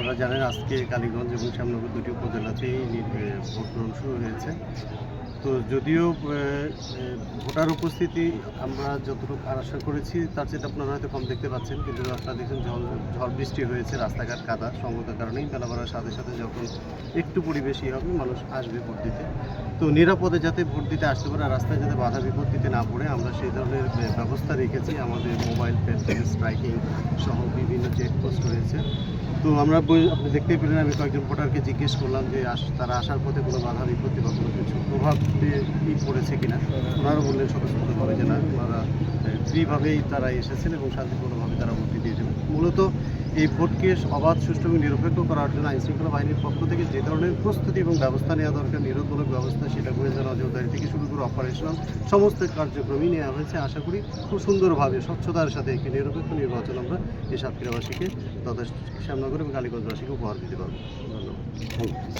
আপনারা জানেন আজকে কালীগঞ্জ এবং শ্যামনগর দুটি উপজেলাতেই ভোট গ্রহণ শুরু হয়েছে। তো যদিও ভোটার উপস্থিতি আমরা যতটুকু আশা করেছি, তার চেয়ে আপনারা হয়তো কম দেখতে পাচ্ছেন, কিন্তু আপনারা দেখছেন ঝড় ঝড় বৃষ্টি হয়েছে, রাস্তাঘাট কাদা সঙ্গতের কারণেই বেলা বাড়ার সাথে সাথে যখন একটু পরিবেশই হবে, মানুষ আসবে ভোট দিতে। তো নিরাপদে যাতে ভোট দিতে আসতে পারে রাস্তায় যাতে বাধা বিপত্তিতে না পড়ে, আমরা সেই ধরনের ব্যবস্থা রেখেছি। আমাদের মোবাইল পেট্রোল স্ট্রাইকিং সহ বিভিন্ন চেকপোস্ট রয়েছে। তো আমরা বই- আপনি দেখতেই পেলেন, আমি কয়েকজন ভোটারকে জিজ্ঞেস করলাম যে আস- তারা আসার পথে কোনো বাধা বিপত্তি বা কোনো কিছু। প্রভাব ই পড়েছে কিনা? ওনারা বললেন স্বতঃস্ফূর্তভাবে যে না, ওনারা ফ্রিভাবেই তারা এসেছেন এবং শান্তিপূর্ণভাবে তারা ভর্তি দিয়েছেন মূলত এই ভোটকে অবাধ, সুষ্ঠু এবং নিরপেক্ষ করার জন্য আইনশৃঙ্খলা বাহিনীর পক্ষ থেকে যে ধরনের প্রস্তুতি এবং ব্যবস্থা নেওয়া দরকার নিরোধমূলক ব্যবস্থা সেটা গোয়েন্দা নজরদারি থেকে শুরু করে অপারেশনাল সমস্ত কার্যক্রমই নেওয়া হয়েছে। আশা করি খুব সুন্দরভাবে, স্বচ্ছতার সাথে একটি নিরপেক্ষ নির্বাচন আমরা এই সাতক্ষীরাবাসীকে তথা শ্যামনগর এবং কালীগঞ্জবাসীকে উপহার দিতে পারব।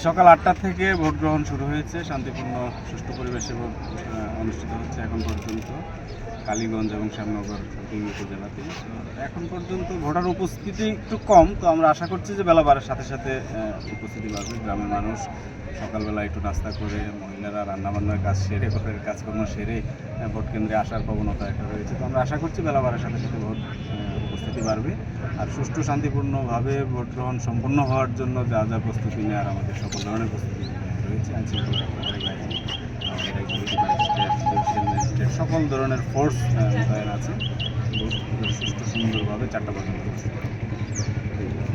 সকাল আটটা থেকে ভোট গ্রহণ শুরু হয়েছে, শান্তিপূর্ণ, সুষ্ঠু পরিবেশে ভোট অনুষ্ঠিত হচ্ছে এখন পর্যন্ত কালীগঞ্জ এবং শ্যামনগর দুই উপজেলাতে এখন পর্যন্ত ভোটার উপস্থিতি একটু কম, তো আমরা আশা করছি যে বেলা বাড়ার সাথে সাথে উপস্থিতি বাড়বে। গ্রামের মানুষ সকালবেলা একটু নাস্তা করে, মহিলারা রান্নাবান্নার কাজ সেরে, ঘরের কাজকর্ম সেরে ভোট কেন্দ্রে আসার প্রবণতা একটা রয়েছে। তো আমরা আশা করছি বেলা বাড়ার সাথে সাথে ভোট উপস্থিতি বাড়বে। আর সুষ্ঠু, শান্তিপূর্ণভাবে ভোট গ্রহণ সম্পন্ন হওয়ার জন্য যা যা প্রস্তুতি নেওয়ার আমাদের সকল ধরনের প্রস্তুতি রয়েছে সকল ধরনের ফোর্স মোতায়েন আছে। সুষ্ঠু, সুন্দরভাবে চারটা পর্যন্ত। Thank you.